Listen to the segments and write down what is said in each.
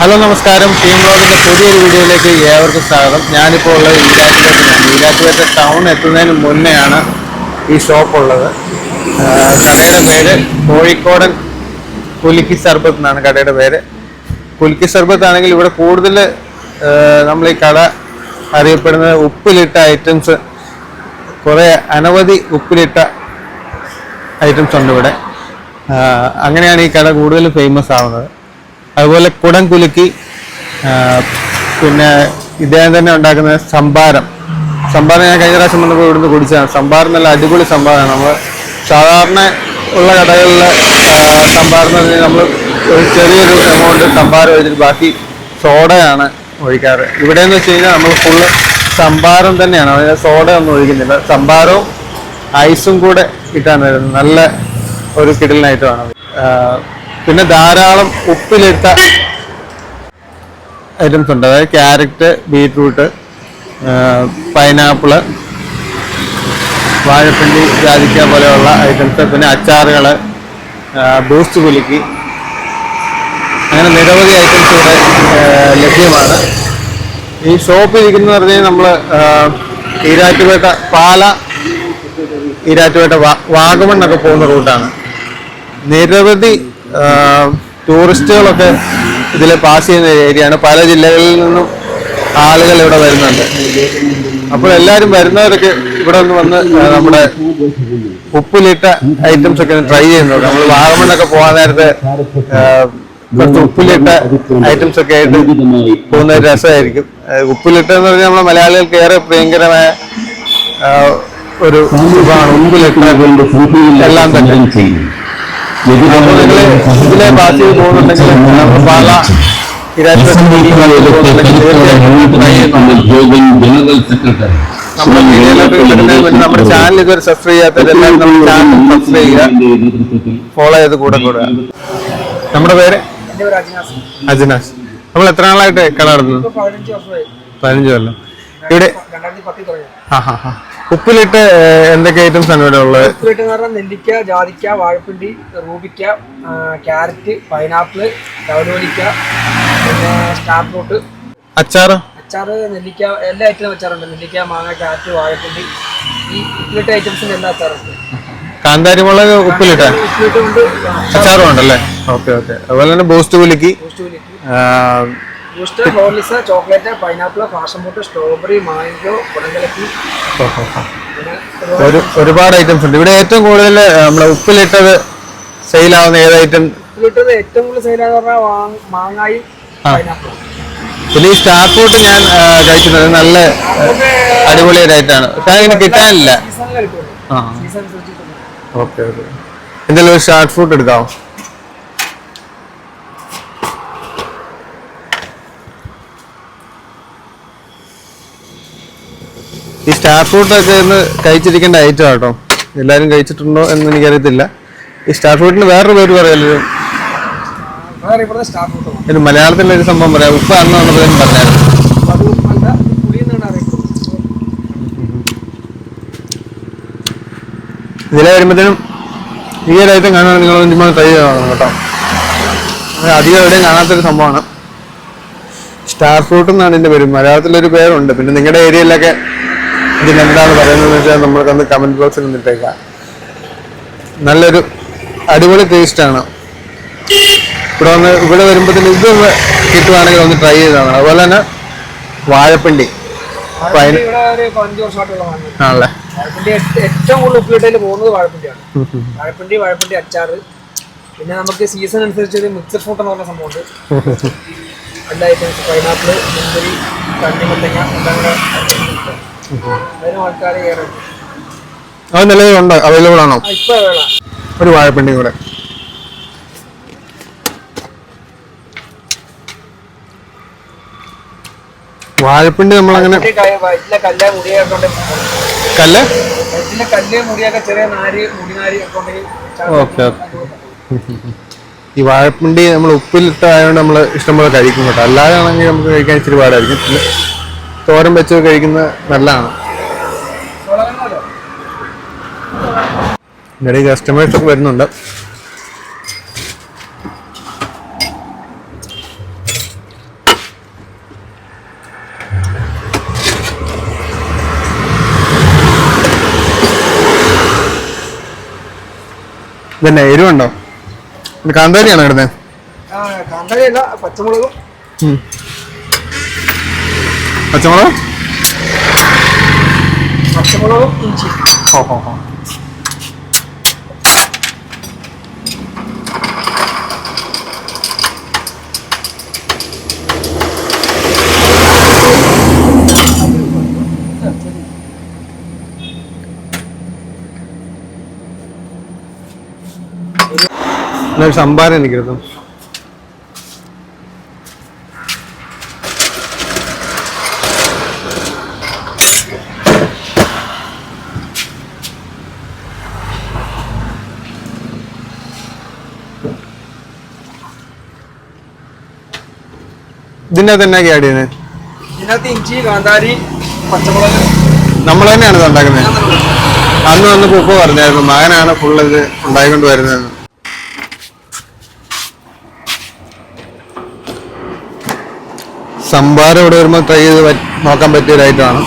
Hello നമസ്കാരം. Team ബ്ലോഗിന്റെ പുതിയൊരു വീഡിയോയിലേക്ക് ഏവർക്കും സ്വാഗതം. ഞാനിപ്പോൾ ഉള്ളത് ഈരാറ്റുപേട്ടയാണ് ഈരാറ്റുപേട്ട ടൗൺ എത്തുന്നതിന് മുന്നെയാണ് ഈ ഷോപ്പ് ഉള്ളത്. കടയുടെ പേര് കോഴിക്കോടൻ കുലുക്കി സർബത്ത് എന്നാണ് കടയുടെ പേര്. കുലുക്കി സർബത്ത് ആണെങ്കിൽ ഇവിടെ കൂടുതൽ നമ്മൾ ഈ കട അറിയപ്പെടുന്നത് ഉപ്പിലിട്ട ഐറ്റംസ് കുറേ അനവധി ഉപ്പിലിട്ട ഐറ്റംസ് ഉണ്ട് ഇവിടെ. അങ്ങനെയാണ് ഈ കട കൂടുതൽ ഫേമസ് ആവുന്നത്. അതുപോലെ കുടം കുലുക്കി പിന്നെ ഇദ്ദേഹം തന്നെ ഉണ്ടാക്കുന്ന സംഭാരം. സംഭാരം ഞാൻ കഴിഞ്ഞ പ്രാവശ്യം വന്നപ്പോൾ ഇവിടുന്ന് കുടിച്ചതാണ്. സംഭാരം നല്ല അടിപൊളി സംഭാരമാണ്. നമ്മൾ സാധാരണ ഉള്ള കടകളിൽ സംഭാരം എന്ന് പറഞ്ഞാൽ നമ്മൾ ഒരു ചെറിയൊരു എമൗണ്ട് സംഭാരം ഒഴിച്ചിട്ട് ബാക്കി സോഡയാണ് ഒഴിക്കാറ്. ഇവിടെ എന്ന് വെച്ച് കഴിഞ്ഞാൽ നമ്മൾ ഫുള്ള് സംഭാരം തന്നെയാണ്. അതായത് സോഡ ഒന്നും ഒഴിക്കുന്നില്ല. സംഭാരവും ഐസും കൂടെ ഇട്ടാണ് വരുന്നത്. നല്ല ഒരു കിടലിനായിട്ടാണ് പിന്നെ ധാരാളം ഉപ്പിലിട്ട ഐറ്റംസ് ഉണ്ട്. അതായത് ക്യാരറ്റ് ബീറ്റ്റൂട്ട് പൈനാപ്പിൾ വാഴപ്പിണ്ടി ജാതിക്ക പോലെയുള്ള ഐറ്റംസ് പിന്നെ അച്ചാറുകൾ ബൂസ്റ്റ് കുലുക്കി അങ്ങനെ നിരവധി ഐറ്റംസ് ഇവിടെ ലഭ്യമാണ്. ഈ ഷോപ്പ് ഇരിക്കുന്നത് നമ്മൾ ഈരാറ്റുപേട്ട പാല ഈരാറ്റുപേട്ട വാഗമണ്ണൊക്കെ പോകുന്ന റൂട്ടാണ് നിരവധി ടൂറിസ്റ്റുകളൊക്കെ ഇതിൽ പാസ് ചെയ്യുന്ന ഏരിയയാണ്. പല ജില്ലകളിൽ നിന്നും ആളുകൾ ഇവിടെ വരുന്നുണ്ട്. അപ്പോൾ എല്ലാവരും വരുന്നവരൊക്കെ ഇവിടെ ഒന്ന് വന്ന് നമ്മുടെ ഉപ്പിലിട്ട ഐറ്റംസ് ഒക്കെ ട്രൈ ചെയ്യുന്നുണ്ട് നമ്മൾ വാഗമണ്ണൊക്കെ പോകാൻ നേരത്തെ കുറച്ച് ഉപ്പിലിട്ട ഐറ്റംസ് ഒക്കെ ആയിട്ട് പോകുന്ന ഒരു രസമായിരിക്കും. ഉപ്പിലിട്ട എന്ന് പറഞ്ഞാൽ നമ്മുടെ മലയാളികൾക്ക് ഏറെ പ്രിയങ്കരമായ ഒരു ഉപ്പിലിട്ട എല്ലാം തന്നെ. ഇതിലെ പാല ജനറൽ സെക്രട്ടറി നമ്മുടെ ചാനൽ ഇതുവരെ സബ്സ്ക്രൈബ് ചെയ്യാത്തവരെല്ലാം നമ്മുടെ ചാനൽ സബ്സ്ക്രൈബ് ചെയ്യുക. ഫോളോ ചെയ്ത് കൂടെ കൂടുക. നമ്മുടെ പേര്? അജിനാസ്. അജിനാസ്. നമ്മൾ എത്ര നാളായിട്ട് കട പതിനഞ്ച് പതിനഞ്ച് കൊല്ലം. ഇവിടെ ആ ഹാ ഹാ ഉപ്പിലിട്ട് എന്തൊക്കെ ഐറ്റംസ് ആണ് ഇവിടെ ഉള്ളത്? ഉപ്പിലിട്ട് എന്ന് പറഞ്ഞാൽ നെല്ലിക്ക ജാതിക്ക വാഴപ്പിണ്ടി റൂബിക്ക ക്യാരറ്റ് പൈനാപ്പിൾ കവലോലിക്ക പിന്നെ സ്റ്റാർ ഫ്രൂട്ട് അച്ചാറ്? അച്ചാറ് നെല്ലിക്ക എല്ലാ ഐറ്റം അച്ചാറുണ്ട്. നെല്ലിക്ക മാങ്ങ ക്യാരറ്റ് വാഴപ്പിണ്ടി. ഈ ഉപ്പിലിട്ട ഐറ്റംസിന് എല്ലാ അച്ചാറുണ്ട്. കാന്താരി മുളക് ഉപ്പിലിട്ട? അച്ചാറും ഉണ്ടല്ലേ? Okay okay. അതുപോലെ തന്നെ ബൂസ്റ്റ് കുലുക്കി ബൂസ്റ്റ് കുലിക്ക് ആ, Boost Horlicks chocolate pineapple passion fruit strawberry mango കുടങ്കലക്കി ഒരു ഒരുപാട് ഐറ്റംസ് ഉണ്ട്. ഇവിടെ ഏറ്റവും കൂടുതൽ നമ്മളെ ഉപ്പിലിട്ടത് സെയിലാവുന്ന ഏത് ഐറ്റം ഉപ്പിലിട്ടത് ഏറ്റവും കൂടുതൽ സെയിലാന്ന് പറഞ്ഞാൽ മാങ്ങായും പൈനാപ്പിളും. പിന്നെ ഈ സ്റ്റാർ ഫ്രൂട്ട് ഞാൻ കഴിക്കുന്നത് നല്ല അടിപൊളി ഒരു കാരണം കിട്ടാനില്ല. Okay okay. എന്തെങ്കിലും ഒരു സ്റ്റാർ ഫ്രൂട്ട് എടുക്കാമോ ഈ സ്റ്റാർ ഫ്രൂട്ട് ഒക്കെ ഒന്ന് കഴിച്ചിരിക്കേണ്ട ഐറ്റം കേട്ടോ എല്ലാവരും കഴിച്ചിട്ടുണ്ടോ എന്ന് എനിക്കറിയത്തില്ല. ഈ സ്റ്റാർ ഫ്രൂട്ടിന് വേറൊരു പേര് പറയല്ലോ? ഫ്രൂട്ട് ഒരു മലയാളത്തിലെ ഒരു സംഭവം പറയാം. ഉപ്പ് അന്ന് വന്നപ്പോഴും പറഞ്ഞായിരുന്നു. ഇതിലെ വരുമ്പോഴത്തേനും ഈ ഒരു ഐറ്റം കാണാൻ നിങ്ങൾ ചുമ്മാ ട്രൈ ചെയ്യണം കേട്ടോ. അധികം എവിടെയും കാണാത്തൊരു സംഭവമാണ്. സ്റ്റാർ ഫ്രൂട്ട് എന്നാണ് ഇതിന്റെ പേര്. മലയാളത്തിലൊരു പേരുണ്ട്. പിന്നെ നിങ്ങളുടെ ഏരിയയിലൊക്കെ ഇതിനെന്താണ് പറയുന്നത് വെച്ചാൽ നമ്മൾക്കൊന്ന് കമന്റ് ബോക്സിൽ നിന്നിട്ടേക്കാം. നല്ലൊരു അടിപൊളി ടേസ്റ്റ് ആണ്. ഇവിടെ വന്ന് ഇവിടെ വരുമ്പോഴത്തേന് ഇത് കിട്ടുവാണെങ്കിൽ ഒന്ന് ട്രൈ ചെയ്താണ് അതുപോലെ തന്നെ വാഴപ്പിണ്ടി. ആണല്ലേ? ഏറ്റവും കൂടുതൽ ഉപ്പിലിട്ടതിൽ പോകുന്നത് വാഴപ്പിണ്ടിയാണ്. വാഴപ്പിണ്ടി വാഴപ്പിണ്ടി അച്ചാറ്. പിന്നെ നമുക്ക് സീസൺ അനുസരിച്ച് ഒരു മിക്സഡ് ഫ്രൂട്ട് എന്ന് പറഞ്ഞ സംഭവമുണ്ട്. എല്ലാ ഐറ്റംസ് പൈനാപ്പിൾ മുന്തിരി കണ്ണിമത്തങ്ങ എല്ലാം കൂടെ അത് നിലവിലുണ്ട് അവൈലബിൾ ആണോ? ഒരു വാഴപ്പിണ്ടി കൂടെ. വാഴപ്പിണ്ടി നമ്മളങ്ങനെ കല്ല് ഓക്കെ ഈ വാഴപ്പിണ്ടി നമ്മൾ ഉപ്പിലിട്ടായതുകൊണ്ട് നമ്മൾ ഇഷ്ടംപോലെ കഴിക്കും കേട്ടോ. അല്ലാതെ ആണെങ്കിൽ നമുക്ക് കഴിക്കാൻ ഇച്ചിരി പാടായിരിക്കും. തോരൻ വെച്ച് കഴിക്കുന്നത് നല്ലതാണ്. ഇടയിൽ കസ്റ്റമേഴ്സൊക്കെ വരുന്നുണ്ട്. ഇതന്നെ എരിവുണ്ടോ? കാന്താരിയാണോ ഇടുന്നത് കാന്താരി അല്ല പച്ചമുളകും. പച്ചമുളക്? പച്ചമുളകും ഇഞ്ചി. ഹോ ഹോ ഹോ. ഒരു സംഭാരം എനിക്കെടുത്തു ഇതിന്റെ തന്നെ ആഡ് ചെയ്യുന്നത് ഇതിനകത്ത് ഇഞ്ചി കാന്താരി പച്ചമുളക്. നമ്മൾ തന്നെയാണ് ഉണ്ടാക്കുന്നത്. അന്ന് വന്നപ്പോ ഉപ്പ പറഞ്ഞായിരുന്നു. മകനാണ് ഫുള്ള് ഇത് ഉണ്ടായിക്കൊണ്ട് വരുന്നത്. സംഭാരം ഇവിടെ വരുമ്പോൾ ട്രൈ ചെയ്ത് നോക്കാൻ പറ്റിയ ഒരു ഐറ്റമാണ്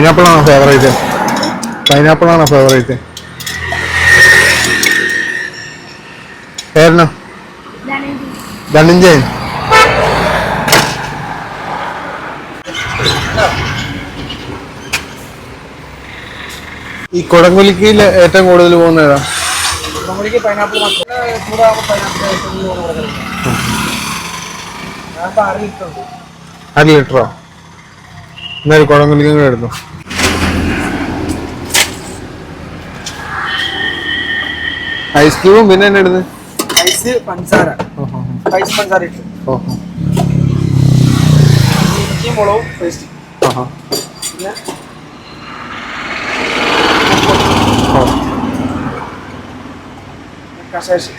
പൈനാപ്പിൾ ആണോ ഫേവറേറ്റ് പൈനാപ്പിൾ ആണോ ഫേവറേറ്റ് പേരണോ ധനഞ്ജയൻ. ഈ കൊടംകുലിക്ക് ഏറ്റവും കൂടുതൽ പോകുന്ന ഏതാ? നമ്മളിക്ക് പൈനാപ്പിൾ മാത്രം. ചൂടാകുമ്പോൾ പൈനാപ്പിൾ ഞാനിപ്പോൾ അര ലിറ്ററോ എന്നാലും കുടംകുലിക്കും കൂടെ എടുത്തു ഐസ് ക്യൂബും പിന്നെ എന്നെ ഇടുന്നത് ഐസ് പഞ്ചസാര. ഐസ് പഞ്ചസാര ഇട്ടു. ഓഹോ. ഇഞ്ചിയും മുളകും പേസ്റ്റ് ആഹാ പിന്നെ ഓ കശേഷ്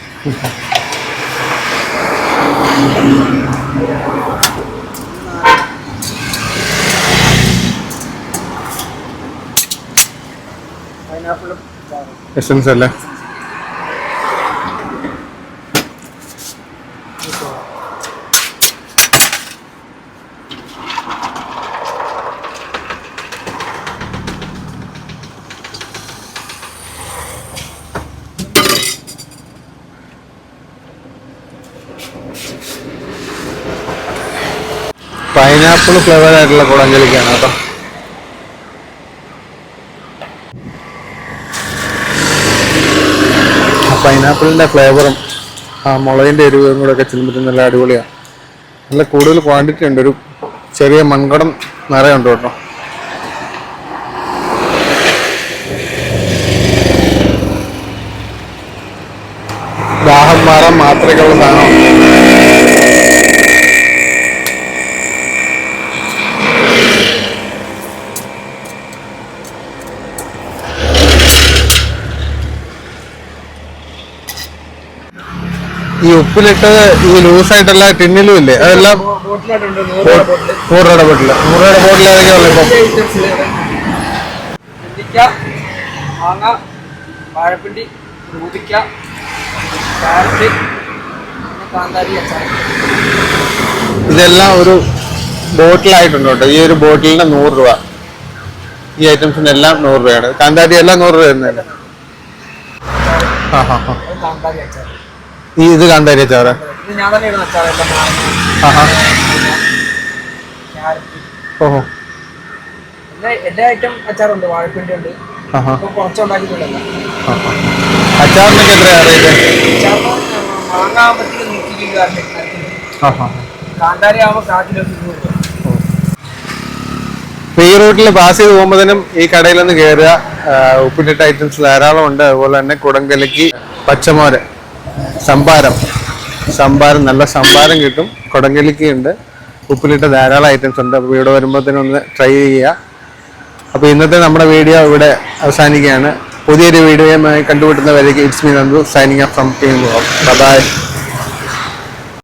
പൈനാപ്പിളും എസൻസ് അല്ലേ? പൈനാപ്പിൾ ഫ്ലേവർ ആയിട്ടുള്ള കുടഞ്ചലിക്കാണ് കേട്ടോ. ആ പൈനാപ്പിളിന്റെ ഫ്ലേവറും ആ മുളകിന്റെ എരിവും കൂടെ ഒക്കെ ചെല്ലുമ്പോൾ നല്ല അടിപൊളിയാണ് നല്ല കൂടുതൽ ക്വാണ്ടിറ്റി ഉണ്ട്. ഒരു ചെറിയ മൺകടം നിറയുണ്ട് കേട്ടോ. ദാഹം മാറാൻ മാത്രമേക്കുള്ള സാധനം. ഈ ഉപ്പിലിട്ടത് ഈ ലൂസായിട്ടല്ല ടിന്നിലും ഇല്ലേ? അതെല്ലാം നൂറ് ബോട്ടിൽ രൂപയുടെ ബോട്ടിൽ നൂറ് രൂപയുടെ ബോട്ടിൽ ഏതൊക്കെയുള്ള ഇപ്പം മാങ്ങ വാഴപ്പിണ്ടി ഊതിക്ക ക്യാരറ്റ് കാന്താരി ഇതെല്ലാം ഒരു ബോട്ടിലായിട്ടുണ്ട് കേട്ടോ. ഈ ഒരു ബോട്ടിലിന് നൂറ് രൂപ ഈ ഐറ്റംസിന് എല്ലാം നൂറ് രൂപയാണ് കാന്താരി എല്ലാം നൂറ് രൂപ തന്നെയല്ലേ? ആ ഹാ ഹാ ഈ ഇത് കണ്ടേ ചാറ് ഓഹോ. എല്ലാ ഐറ്റം അച്ചാറുണ്ട് വാഴപ്പിണ്ടി ഉണ്ട് കുറച്ചുണ്ടാക്കിയിട്ടുണ്ടല്ലോ. അച്ചാറിനൊക്കെ എത്രയാണ് റേറ്റ് നൂറ്റി ഇരുപത് കാന്താരി ഈ റൂട്ടിൽ പാസ് ചെയ്ത് പോകുമ്പോഴത്തേനും ഈ കടയിൽ നിന്ന് കയറുക ഉപ്പിട്ടിട്ട ഐറ്റംസ് ധാരാളം ഉണ്ട് അതുപോലെ തന്നെ കുടങ്കലക്ക് പച്ചമോര്. സംഭാരം. സംഭാരം നല്ല സംഭാരം കിട്ടും. കുടങ്ങലിക്കുണ്ട് ഉപ്പിലിട്ട ധാരാളം ഐറ്റംസ് ഉണ്ട്. അപ്പോൾ ഇവിടെ വരുമ്പോഴത്തേനൊന്ന് ട്രൈ ചെയ്യുക. അപ്പോൾ ഇന്നത്തെ നമ്മുടെ വീഡിയോ ഇവിടെ അവസാനിക്കുകയാണ്. പുതിയൊരു വീഡിയോയുമായി കണ്ടുമുട്ടുന്നവരേക്ക് it's me Nandu signing from team bye